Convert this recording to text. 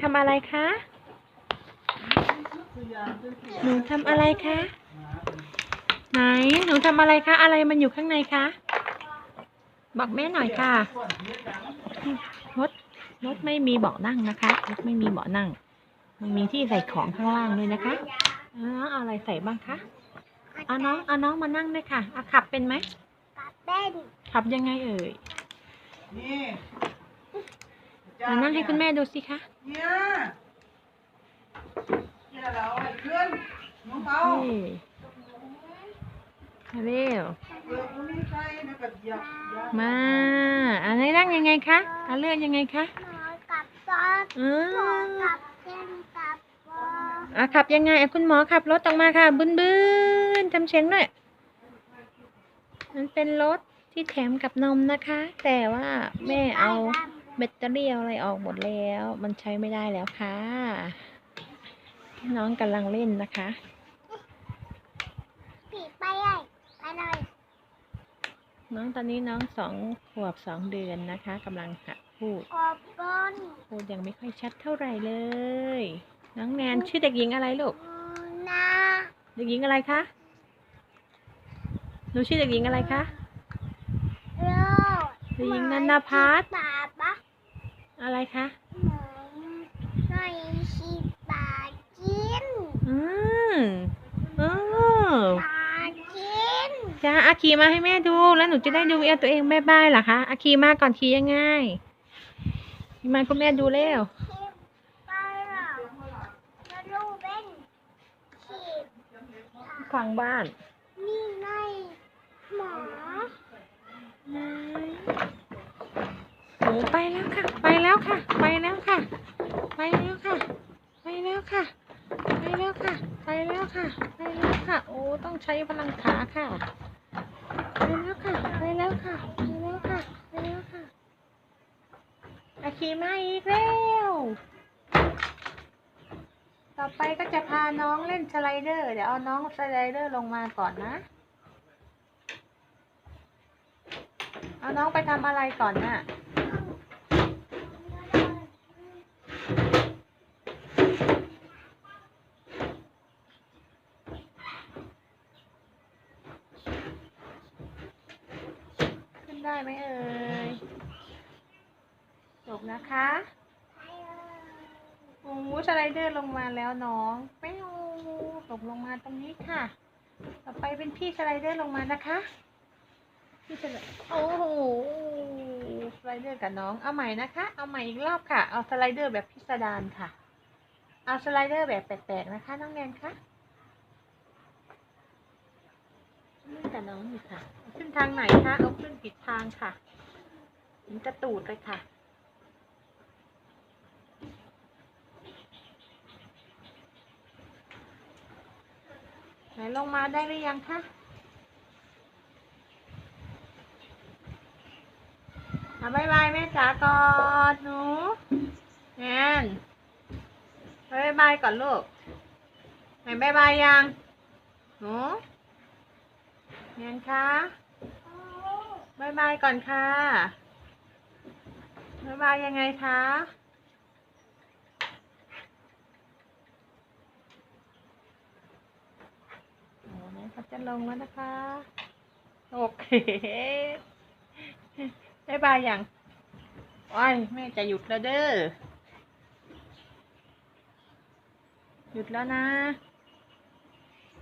ทำอะไรคะ หนูทำอะไรคะ ไหน หนูทำอะไรคะ อะไรมันอยู่ข้างในคะ บอกแม่หน่อยค่ะ รถ รถไม่มีเบาะนั่งนะคะ รถไม่มีเบาะนั่ง มันมีที่ใส่ของข้างล่างด้วยนะคะอ๋อเอาอะไรใส่บ้างคะ เอาน้อง เอาน้องมานั่งด้วยค่ะเอาขับเป็นไหมกับเป็น ขับยังไงเอ่ย นี่ มานั่งให้คุณแม่ดูสิคะเนี่ยเนี่ยเราไอ้เคลื่อนน้องเปาเฮ้ยมาเร็วเออมันมีใครนะกับเหยียบเหยียบมา อันนี้นั่งยังไงคะเอาเลื่อนยังไงคะหมอกับซอสอืหมอมกับเส้นกับวออะขับยังไงอะคุณหมอขับรถออกมาค่ะ บึนบึนทำเสียงหน่อยมันเป็นรถที่แถมกับนมนะคะ แต่ว่าแม่เอา แบตเตอรี่เอาอะไรออกหมดแล้ว มันใช้ไม่ได้แล้วค่ะ น้องกำลังเล่นนะคะปีไปเลยไปเลยน้องตอนนี้น้องสองขวบสองเดือนนะคะกำลังหัดพูดกบบนพูดยังไม่ค่อยชัดเท่าไหร่เลย น้องแนนชื่อเด็กหญิงอะไรลูกนาเด็กหญิงอะไรคะหนูชื่อเด็กหญิงอะไรคะโลเด็กหญิงนันนพัฒน์บาบะ อะไรคะหมอหน่อยชิบาจินอืมอ๋อบาจินจ้าอาคีมาให้แม่ดู แล้วหนูจะได้ดูเอตัวเองแม่บ้ายเหรอคะอาคีมาก่อนคียังไงขี่มาคุณแม่ดูเร็วชิบไปหรอแล้วลูกเป็นชิบฟังบ้าน นี่ไงหมอ โอ้ไปแล้วค่ะ ไปแล้วค่ะ ไปแล้วค่ะ ไปแล้วค่ะ ไปแล้วค่ะ ไปแล้วค่ะ ไปแล้วค่ะ ไปแล้วค่ะ โอ้ ต้องใช้พลังขาค่ะ ไปแล้วค่ะ ไปแล้วค่ะ ไปแล้วค่ะ ไปแล้วค่ะอาคีมาอีกแล้วต่อไปก็จะพาน้องเล่นสไลเดอร์ เดี๋ยวเอาน้องสไลเดอร์ลงมาก่อนนะ เอาน้องไปทำอะไรก่อนน่ะ ได้ไหมเอ่ยจบนะคะโอ้สไลเดอร์ลงมาแล้วน้องไม่เอาตกลงมาตรงนี้ค่ะ ต่อไปเป็นพี่สไลเดอร์ลงมานะคะ พี่สไลโอ้โหสไลเดอร์กับน้อง เอาใหม่นะคะ เอาใหม่อีกรอบค่ะ เอาสไลเดอร์แบบพิสดารค่ะ เอาสไลเดอร์แบบแปลกๆนะคะ น้องแนนคะ นี่กับน้องอยู่ค่ะ ขึ้นทางไหนคะเอาขึ้นผิดทางค่ะถึงกระตูดเลยค่ะไหนลงมาได้หรือยังคะอะบายบายแม่จ๋าก่อนหนูแอนบายบายก่อนลูกไหนบายบายยัง หนู แอนคะบายบายก่อนค่ะบายบายยังไงคะโอ้แม่เขาจะลงแล้วนะคะ โอเคบายบายยังโอ้ยแม่จะหยุดแล้วเด้อหยุดแล้วนะ